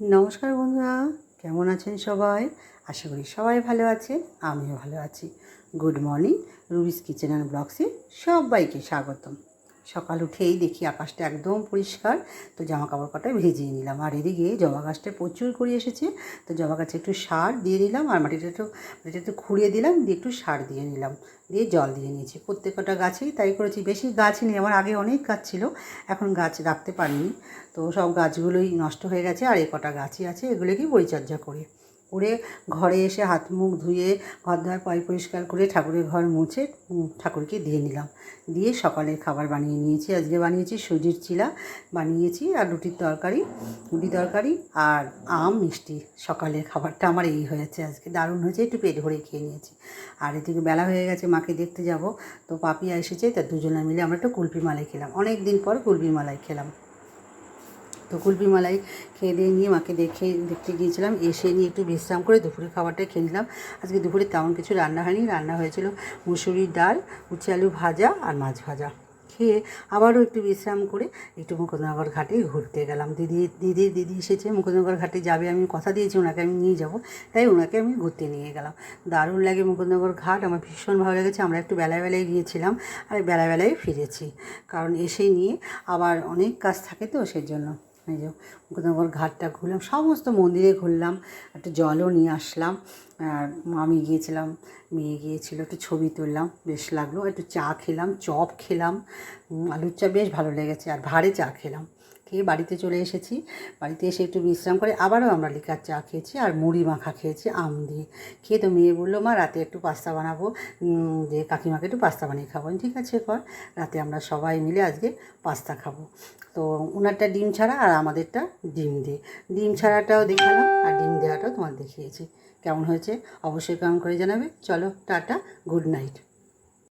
নমস্কার বন্ধুরা, কেমন আছেন সবাই? আশা করি সবাই ভালো আছে আমিও ভালো আছি। Good morning, Ruby's kitchen and ব্লগসে সবাইকে স্বাগতম। সকাল উঠেই দেখি আকাশটা একদম পরিষ্কার, তো জামা কাপড় কটা ভেজিয়ে নিলাম। আর এদিকে জবা গাছটা প্রচুর করে এসেছে, তো জবা গাছে একটু সার দিয়ে দিলাম আর মাটিটা একটু মাটিটা একটু খুঁড়িয়ে দিলাম, দিয়ে একটু সার দিয়ে নিলাম। দিয়ে জল দিয়ে নিয়েছি। প্রত্যেকটা গাছেই তাই করেছি। বেশি গাছ নেই, আমার আগে অনেক গাছ ছিল, এখন গাছ রাখতে পারিনি। তো সব গাছগুলোই নষ্ট হয়ে গেছে আর এই কটা গাছই আছে, এগুলোকেই পরিচর্যা করি। করে ঘরে এসে হাত মুখ ধুয়ে ঘর ধোয়ার পয় পরিষ্কার করে ঠাকুরের ঘর মুছে ঠাকুরকে দিয়ে নিলাম। দিয়ে সকালের খাবার বানিয়ে নিয়েছি। আজকে বানিয়েছি সুজির চিলা, বানিয়েছি আর রুটির তরকারি, রুটি তরকারি আর আম মিষ্টি। সকালের খাবারটা আমার এই হয়েছে আজকে। দারুণ হয়েছে। একটু পেট ভরে খেয়ে নিয়েছি। আর এদিকে বেলা হয়ে গেছে, মাকে দেখতে যাব। তো পাপিয়া এসেছে, তা দুজনে মিলে আমরা একটু কুলপি মালাই খেলাম। অনেক দিন পর কুলপি মালাই খেলাম। তো কুলপি মালাই খেয়ে দিয়ে নিয়ে মাকে দেখে দেখতে গিয়েছিলাম। এসে নিয়ে একটু বিশ্রাম করে দুপুরে খাবারটা খেয়ে নিলাম। আজকে দুপুরে তেমন কিছু রান্না হয়নি। রান্না হয়েছিল মুসুরির ডাল, উচ্ছে আলু ভাজা আর মাছ ভাজা। খেয়ে আবারও একটু বিশ্রাম করে একটু মুকুন্দনগর ঘাটে ঘুরতে গেলাম। দিদি দিদি দিদি এসেছে। মুকুন্দনগর ঘাটে যাবে আমি কথা দিয়েছি, ওনাকে আমি নিয়ে যাব। তাই ওনাকে আমি ঘুরতে নিয়ে গেলাম। দারুণ লাগে মুকুন্দনগর ঘাট। আমার ভীষণ ভালো লেগেছে। আমরা একটু বেলায় বেলায় গিয়েছিলাম আর বেলায় বেলায় ফিরেছি। কারণ এসে নিয়ে আবার অনেক কাজ থাকে তো, সেজন্য। এই যে মুকুন্দনগর ঘাটটা ঘুরলাম, সমস্ত মন্দিরে ঘুরলাম, একটা জলও নিয়ে আসলাম, আর আমি গিয়েছিলাম, মেয়ে গিয়েছিল, একটু ছবি তুললাম, বেশ লাগল, একটু চা খেলাম, চপ খেলাম আলুর চা বেশ ভালো লেগেছে, আর ভারে চা খেলাম। খেয়ে বাড়িতে চলে এসেছি। বাড়িতে এসে একটু বিশ্রাম করে আবারও আমরা লিকার চা খেয়েছি আর মুড়ি মাখা খেয়েছি আম দিয়ে। খেয়ে তো মেয়ে বলল, মা, রাতে একটু পাস্তা বানাবো। যে কাকিমাকে একটু পাস্তা বানিয়ে খাব। ঠিক আছে, কর। রাতে আমরা সবাই মিলে আজকে পাস্তা খাব। তো ওনারটা ডিম ছাড়া আর আমাদেরটা ডিম দিয়ে। ডিম ছাড়াটাও দেখালাম আর ডিম দেওয়াটাও তোমার দেখিয়েছি। কেমন হয়েছে? অবশ্যই কেমন করে জানাবে। চলো, টাটা গুড নাইট